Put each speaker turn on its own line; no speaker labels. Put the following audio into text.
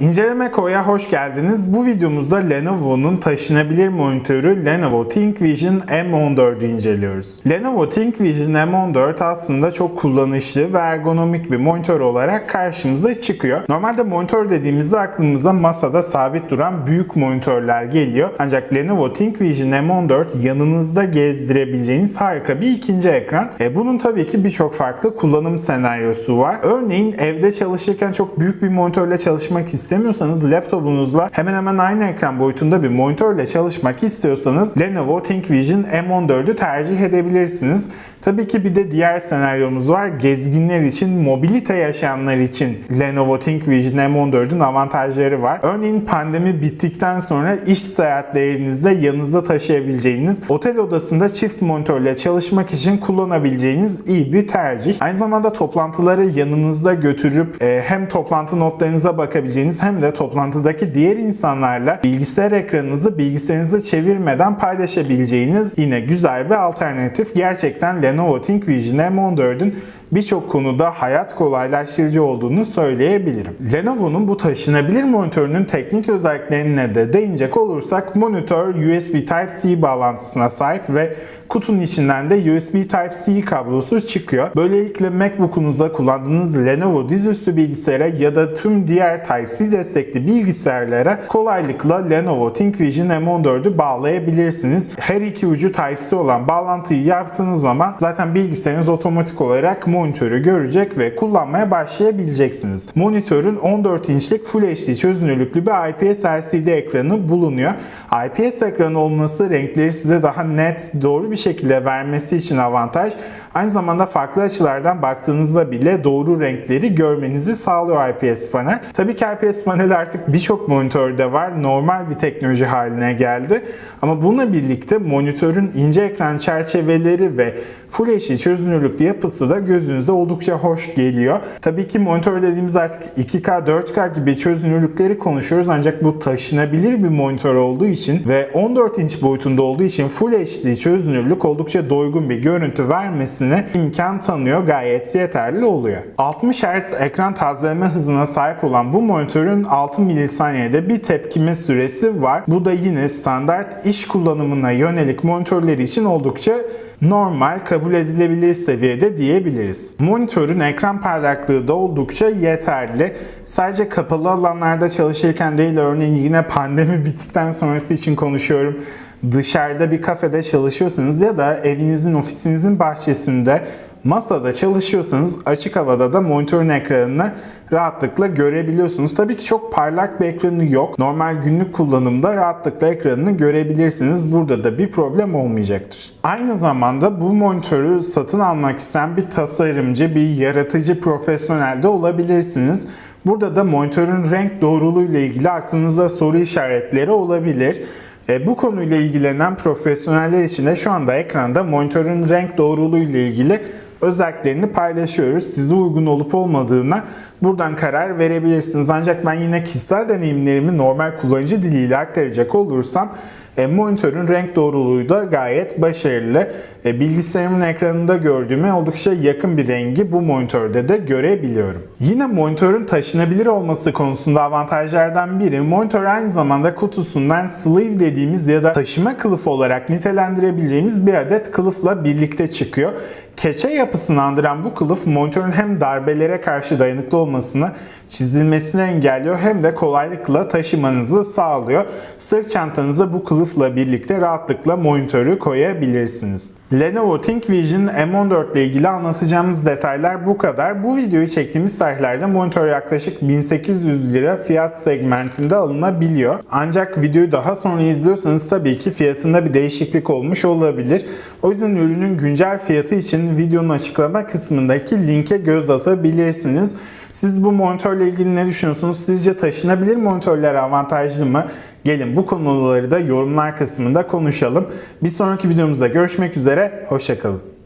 İnceleme Ko'ya hoş geldiniz. Bu videomuzda Lenovo'nun taşınabilir monitörü Lenovo ThinkVision M14'ü inceliyoruz. Lenovo ThinkVision M14 aslında çok kullanışlı ve ergonomik bir monitör olarak karşımıza çıkıyor. Normalde monitör dediğimizde aklımıza masada sabit duran büyük monitörler geliyor. Ancak Lenovo ThinkVision M14 yanınızda gezdirebileceğiniz harika bir ikinci ekran. E bunun tabii ki birçok farklı kullanım senaryosu var. Örneğin evde çalışırken çok büyük bir monitörle çalışmak istemiyorsanız laptopunuzla hemen hemen aynı ekran boyutunda bir monitörle çalışmak istiyorsanız Lenovo ThinkVision M14'ü tercih edebilirsiniz. Tabii ki bir de diğer senaryomuz var. Gezginler için, mobilite yaşayanlar için Lenovo ThinkVision M14'ün avantajları var. Örneğin pandemi bittikten sonra iş seyahatlerinizde yanınızda taşıyabileceğiniz, otel odasında çift monitörle çalışmak için kullanabileceğiniz iyi bir tercih. Aynı zamanda toplantıları yanınızda götürüp e, hem toplantı notlarınıza bakabileceğiniz hem de toplantıdaki diğer insanlarla bilgisayar ekranınızı bilgisayarınızı çevirmeden paylaşabileceğiniz yine güzel bir alternatif. Gerçekten Lenovo ThinkVision M14'ün birçok konuda hayat kolaylaştırıcı olduğunu söyleyebilirim. Lenovo'nun bu taşınabilir monitörünün teknik özelliklerine de değinecek olursak monitör USB Type-C bağlantısına sahip ve kutunun içinden de USB Type-C kablosu çıkıyor. Böylelikle MacBook'unuza kullandığınız Lenovo dizüstü bilgisayara ya da tüm diğer Type-C destekli bilgisayarlara kolaylıkla Lenovo ThinkVision M14'ü bağlayabilirsiniz. Her iki ucu Type-C olan bağlantıyı yaptığınız zaman zaten bilgisayarınız otomatik olarak monitörü görecek ve kullanmaya başlayabileceksiniz. Monitörün 14 inçlik Full HD çözünürlüklü bir IPS LCD ekranı bulunuyor. IPS ekranı olması renkleri size daha net, doğru bir şekilde vermesi için avantaj. Aynı zamanda farklı açılardan baktığınızda bile doğru renkleri görmenizi sağlıyor IPS panel. Tabii ki IPS panel artık birçok monitörde var. Normal bir teknoloji haline geldi. Ama bununla birlikte monitörün ince ekran çerçeveleri ve Full HD çözünürlüklü yapısı da gözünüze oldukça hoş geliyor. Tabii ki monitör dediğimiz artık 2K, 4K gibi çözünürlükleri konuşuyoruz ancak bu taşınabilir bir monitör olduğu için ve 14 inç boyutunda olduğu için Full HD çözünürlük oldukça doygun bir görüntü vermesine imkan tanıyor. Gayet yeterli oluyor. 60 Hz ekran tazeleme hızına sahip olan bu monitörün 6 milisaniyede bir tepkime süresi var. Bu da yine standart iş kullanımına yönelik monitörler için oldukça normal, kabul edilebilir seviyede diyebiliriz. Monitörün ekran parlaklığı da oldukça yeterli. Sadece kapalı alanlarda çalışırken değil, örneğin yine pandemi bittikten sonrası için konuşuyorum. Dışarıda bir kafede çalışıyorsanız ya da evinizin, ofisinizin bahçesinde masada çalışıyorsanız açık havada da monitörün ekranını rahatlıkla görebiliyorsunuz. Tabii ki çok parlak bir ekranı yok. Normal günlük kullanımda rahatlıkla ekranını görebilirsiniz. Burada da bir problem olmayacaktır. Aynı zamanda bu monitörü satın almak isteyen bir tasarımcı, bir yaratıcı profesyonel de olabilirsiniz. Burada da monitörün renk doğruluğu ile ilgili aklınızda soru işaretleri olabilir. E, bu konuyla ilgilenen profesyoneller için de şu anda ekranda monitörün renk doğruluğu ile ilgili özelliklerini paylaşıyoruz. Size uygun olup olmadığına buradan karar verebilirsiniz. Ancak ben yine kişisel deneyimlerimi normal kullanıcı diliyle aktaracak olursam e, monitörün renk doğruluğu da gayet başarılı. E, bilgisayarımın ekranında gördüğüme oldukça yakın bir rengi bu monitörde de görebiliyorum. Yine monitörün taşınabilir olması konusunda avantajlardan biri monitör aynı zamanda kutusundan sleeve dediğimiz ya da taşıma kılıfı olarak nitelendirebileceğimiz bir adet kılıfla birlikte çıkıyor. Keçe yapısını andıran bu kılıf monitörün hem darbelere karşı dayanıklı olmasını, çizilmesini engelliyor hem de kolaylıkla taşımanızı sağlıyor. Sırt çantanıza bu kılıfla birlikte rahatlıkla monitörü koyabilirsiniz. Lenovo ThinkVision M14 ile ilgili anlatacağımız detaylar bu kadar. Bu videoyu çektiğimiz tarihlerde monitör yaklaşık 1800 lira fiyat segmentinde alınabiliyor. Ancak videoyu daha sonra izliyorsanız tabii ki fiyatında bir değişiklik olmuş olabilir. O yüzden ürünün güncel fiyatı için videonun açıklama kısmındaki linke göz atabilirsiniz. Siz bu monitörle ilgili ne düşünüyorsunuz? Sizce taşınabilir monitörler avantajlı mı? Gelin bu konuları da yorumlar kısmında konuşalım. Bir sonraki videomuzda görüşmek üzere. Hoşçakalın.